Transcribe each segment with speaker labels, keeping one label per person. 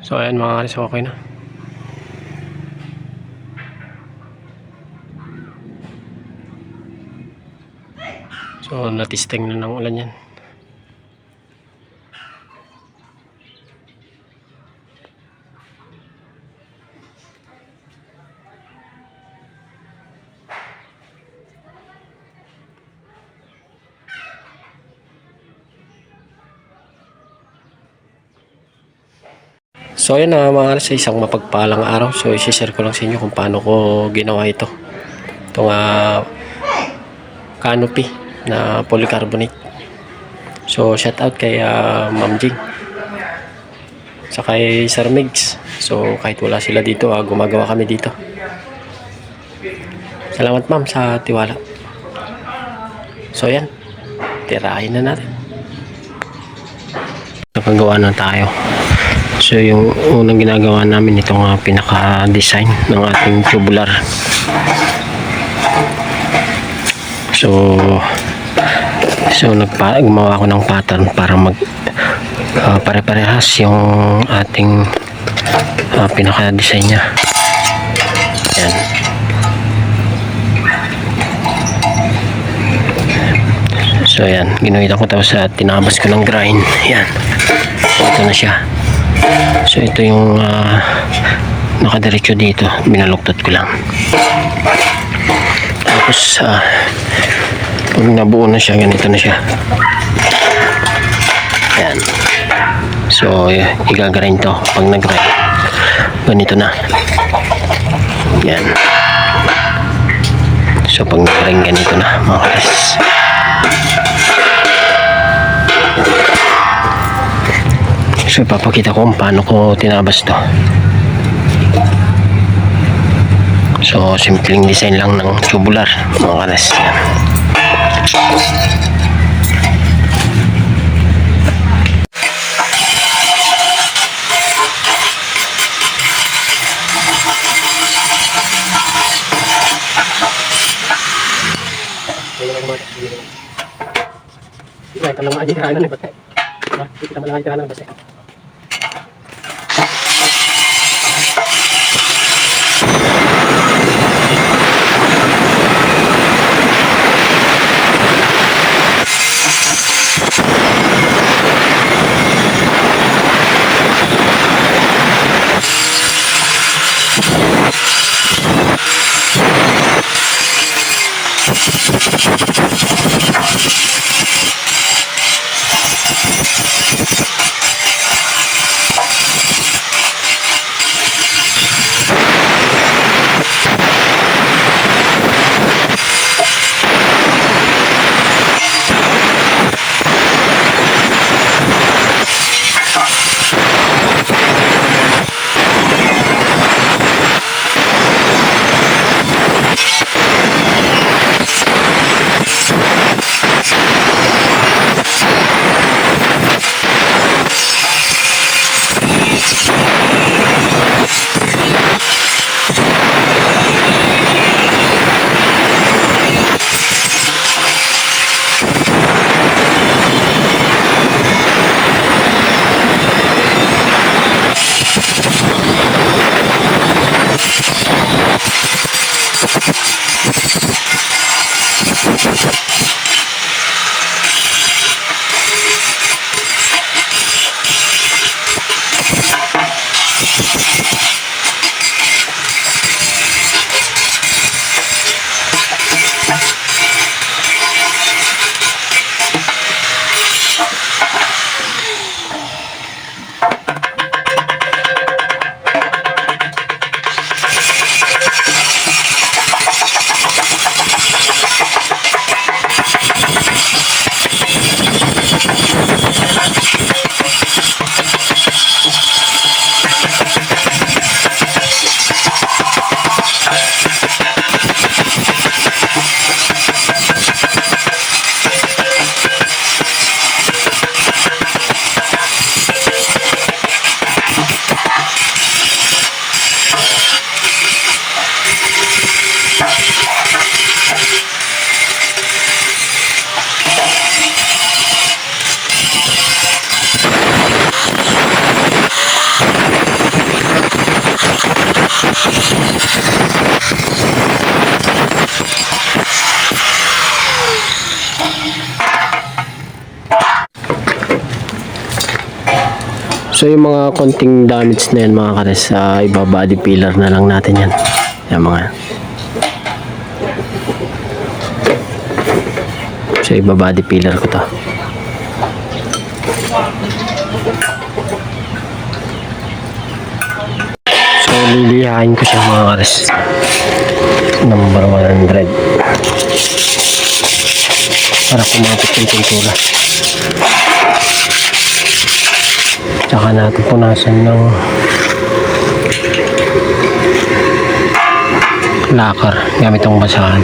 Speaker 1: So ayan mga karis, okay na. So natisting na ng ulan yan. So ayun na mga sa isang mapagpalang araw. So isi-share ko lang sa inyo kung paano ko ginawa ito. Itong ah, canopy na polycarbonate. So shout out kay ah, Ma'am Jing. Sa kay Sir Migs. So kahit wala sila dito, ah, gumagawa kami dito. Salamat ma'am sa tiwala. So yan, tirahin na natin. Nakagawa na tayo. So yung unang ginagawa namin itong uh, pinaka-design ng ating tubular. So so nagpa gumawa ako ng pattern para mag uh, pare-parehas yung ating uh, pinaka-design niya. Yan. So yan, ginuhitan ko tapos sa tinabas ko ng grind. Yan. Ito na siya. So ito yung uh, nakadiretso dito. Binaluktot ko lang. Tapos uh, pag nabuo na siya, ganito na siya. Yan. So igagrind to. Pag nag-grind, ganito na. Yan. So pag nag-grind, ganito na mga kalas. So ipapakita ko kung paano ko tinabas to. So simpleng design lang ng tubular mga kalas. Yan. Kita lang mga jiranan ni Batay. Kita mga jiranan Batay. So yung mga konting damage na yan mga kares, sa iba body pillar na lang natin yan. Yan mga. So iba body pillar ko to. So lilihain ko siya mga kares. Number 100. Para kumapit yung pintura. Tsaka natin punasan ng lakar gamit ang basahan.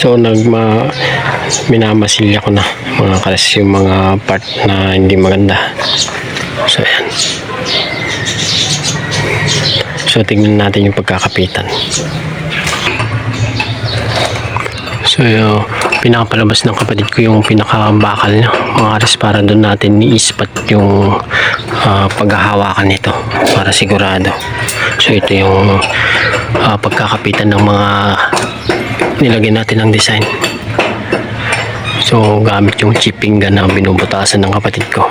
Speaker 1: So nagma minamasilya ko na mga kalas yung mga part na hindi maganda. So yan. So tingnan natin yung pagkakapitan. So yung pinakapalabas ng kapatid ko yung pinakabakal niya mga kalas para doon natin i-ispat yung ah, paghahawakan nito para sigurado. So ito yung ah, pagkakapitan ng mga nilagyan natin ng design. So, gamit yung chipping gun na binubutasan ng kapatid ko.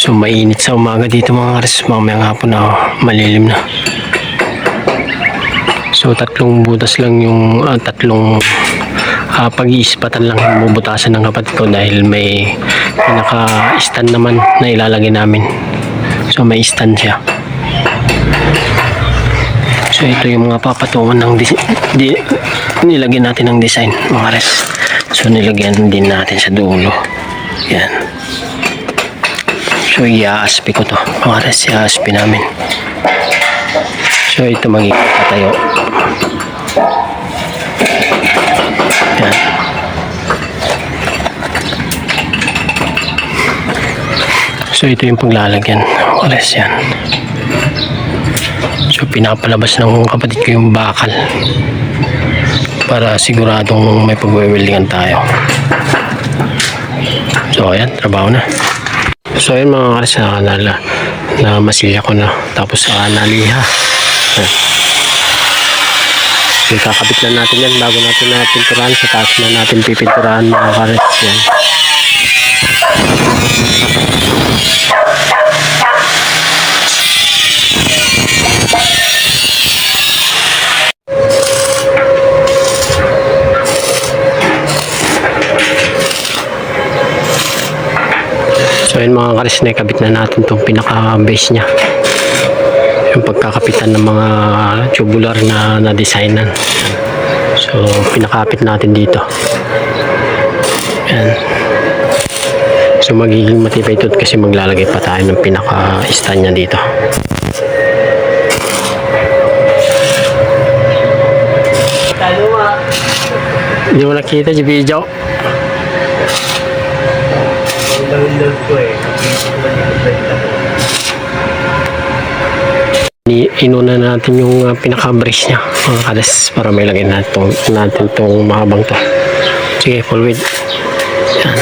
Speaker 1: So, mainit sa umaga dito mga kares. Mamaya hapon na malilim na. So, tatlong butas lang yung, ah, tatlong ah, pag-iispatan lang yung bubutasan ng kapatid ko dahil may pinaka-stand naman na ilalagay namin. So, may stand siya. So ito yung mga papatungan ng di, nilagyan natin ng design mga res. So nilagyan din natin sa dulo. Yan. So iaaspi ko to mga res. Iaaspi namin. So ito magiging patayo. Yan. So ito yung paglalagyan. Mga res yan. So pinapalabas ng kapatid ko yung bakal para siguradong may pagweweldingan tayo. So ayan, trabaho na. So ayan mga karis na, na, na masilya ko na tapos uh, naliha. Ayan. So kakabit na natin yan bago natin na pinturahan sa taas na natin pipinturahan mga karis yan. So yun mga karis na ikabit na natin itong pinaka-base niya. Yung pagkakapitan ng mga tubular na na-designan. So pinakapit natin dito. Yan. So magiging matibay ito kasi maglalagay pa tayo ng pinaka-stand niya dito. Hindi mo nakita yung video.
Speaker 2: Download ko eh.
Speaker 1: Ni- inuna natin yung uh, pinaka-brace niya mga kalas para may lagay natin tong, natin tong mahabang to. Sige full width. Yan.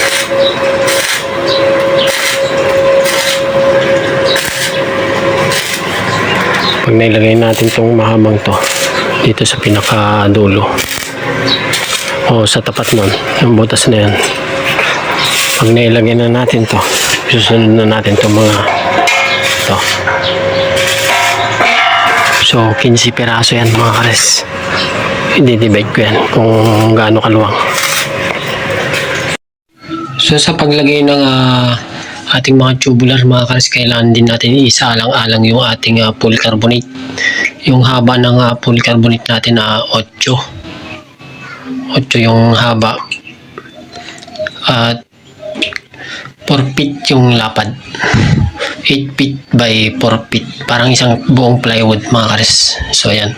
Speaker 1: Pag nailagay natin tong mahabang to dito sa pinaka-dulo. O sa tapat nun yung butas na yan. Pag nailagay na natin to susunod na natin tong mga to So, 15 piraso yan mga kares. I-divide ko yan kung gaano kaluwang. So, sa paglagay ng ah, ating mga tubular mga kares, kailangan din natin isaalang-alang yung ating uh, polycarbonate. Yung haba ng uh, polycarbonate natin na 8. 8 yung haba. At 4 feet yung lapad. 8 feet by 4 feet. Parang isang buong plywood mga kares. So, ayan.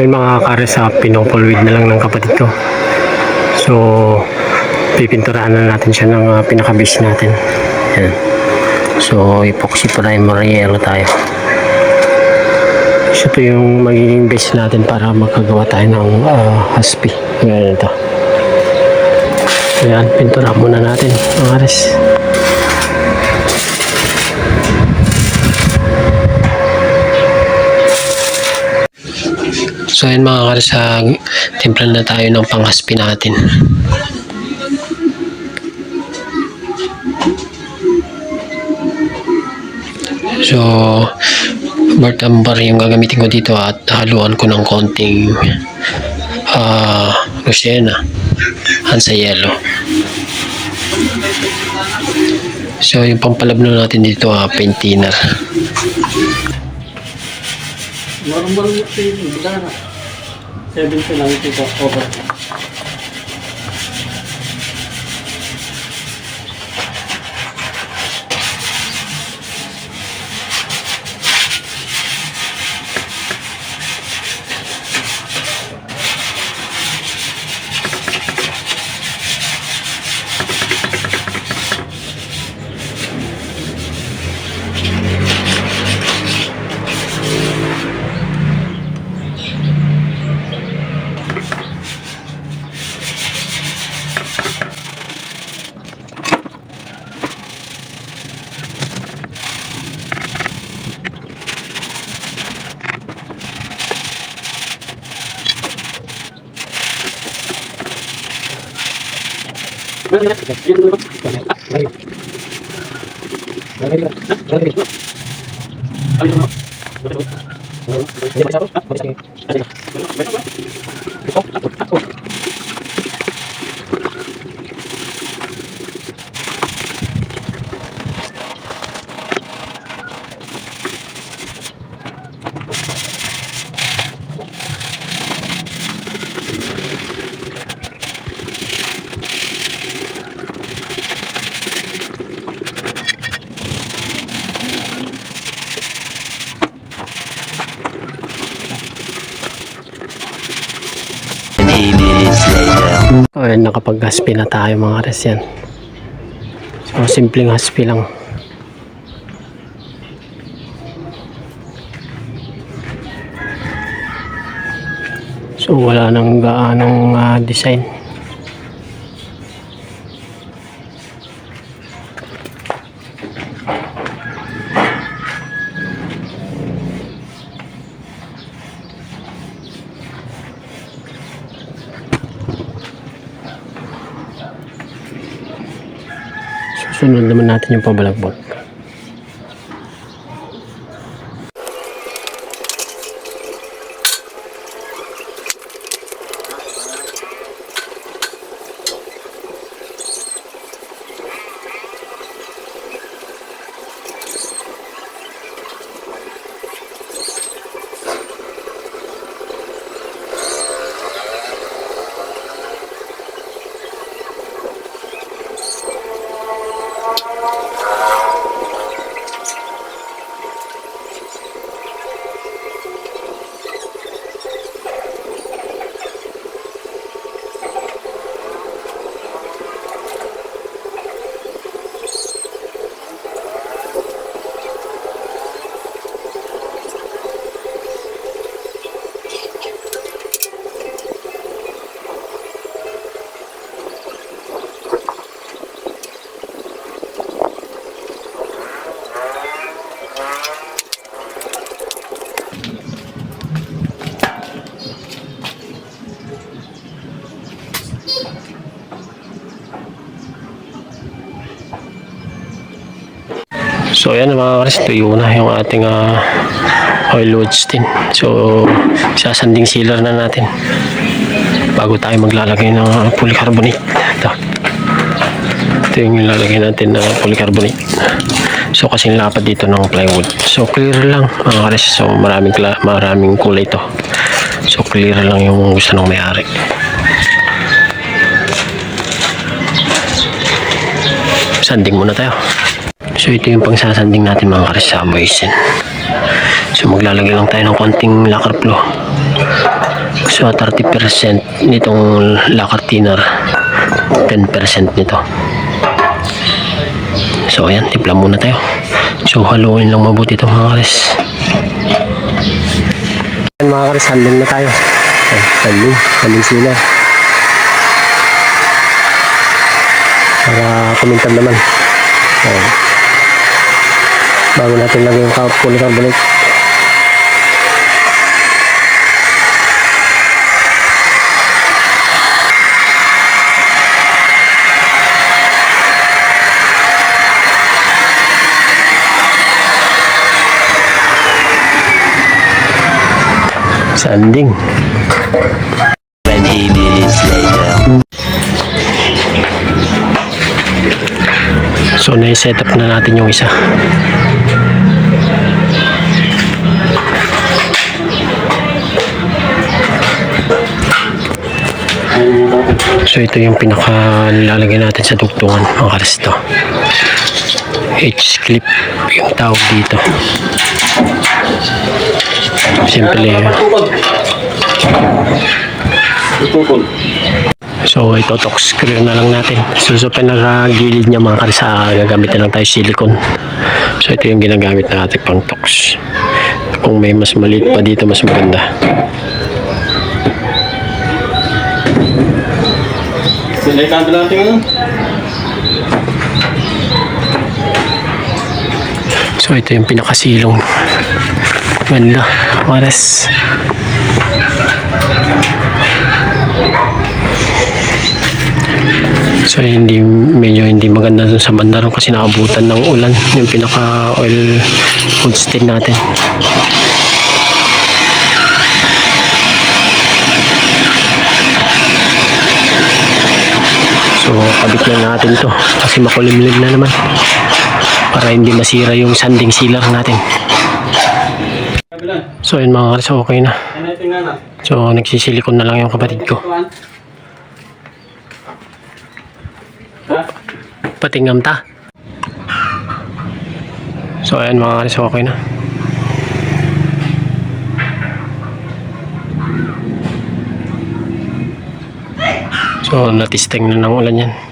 Speaker 1: So yung mga kares sa pinopolweed na lang ng kapatid ko. So pipinturahan na natin siya ng uh, pinaka-base natin. Yan. So epoxy primer yellow tayo. So ito yung magiging base natin para makagawa tayo ng uh, haspi. Ganyan ito. Ayan, pintura muna natin mga kares. So ayun mga kares, uh, timplan na tayo ng panghaspi natin. So, Bartambar yung gagamitin ko dito at haluan ko ng konting ah Lucena Hansa Yellow. So, yung pampalabno natin dito, ah, paint thinner.
Speaker 2: Sa inyo, bigla na. 70 lang ito po, over. So, ayan, nakapag-haspi na tayo mga res yan. So, simpleng haspi lang. So, wala nang gaanong ah, design. Susunod naman natin yung pabalagbag. So ayan mga kares, tuyo na yung ating ah, oil loads din. So sasanding sealer na natin bago tayo maglalagay ng polycarbonate. Ito. Ito yung ilalagay natin na polycarbonate. So kasing lapad dito ng plywood. So clear lang mga kares. So maraming, maraming kulay to. So clear lang yung gusto ng may-ari. Sanding muna tayo. So ito yung pangsasanding natin mga kares sa Moisen. So maglalagay lang tayo ng konting lacquer flow
Speaker 1: So 30% nitong lacquer thinner. 10% nito. So ayan, timpla muna tayo. So haluin lang mabuti ito mga kares.
Speaker 3: Ayan mga kares, handling na tayo. Ayan, handling, handling sila. Para kumintab naman. Ayan. Bago natin lagay yung polycarbonate.
Speaker 1: Sanding.
Speaker 2: 20 minutes.
Speaker 1: So na-set up na natin yung isa. So ito yung pinaka nilalagay natin sa dugtungan mga karesto. H-clip yung tawag dito. Simple So ito talk screw na lang natin. So sa pinakagilid niya mga karisa, gagamit na lang tayo silicone. So ito yung ginagamit natin pang tox. Kung may mas maliit pa dito, mas maganda.
Speaker 4: Sinaikan natin ano?
Speaker 1: So ito yung pinakasilong. Ganda. Maras. So hindi medyo hindi maganda dun sa banda ron kasi nakabutan ng ulan yung pinaka oil food natin. So kabit lang natin to kasi makulimlim na naman para hindi masira yung sanding sealer natin. So yun mga karis, okay na.
Speaker 4: Na?
Speaker 1: So nagsisilikon na lang yung kapatid ko. Patingam ta. So ayan mga karis, okay na. So natisting na ng ulan yan.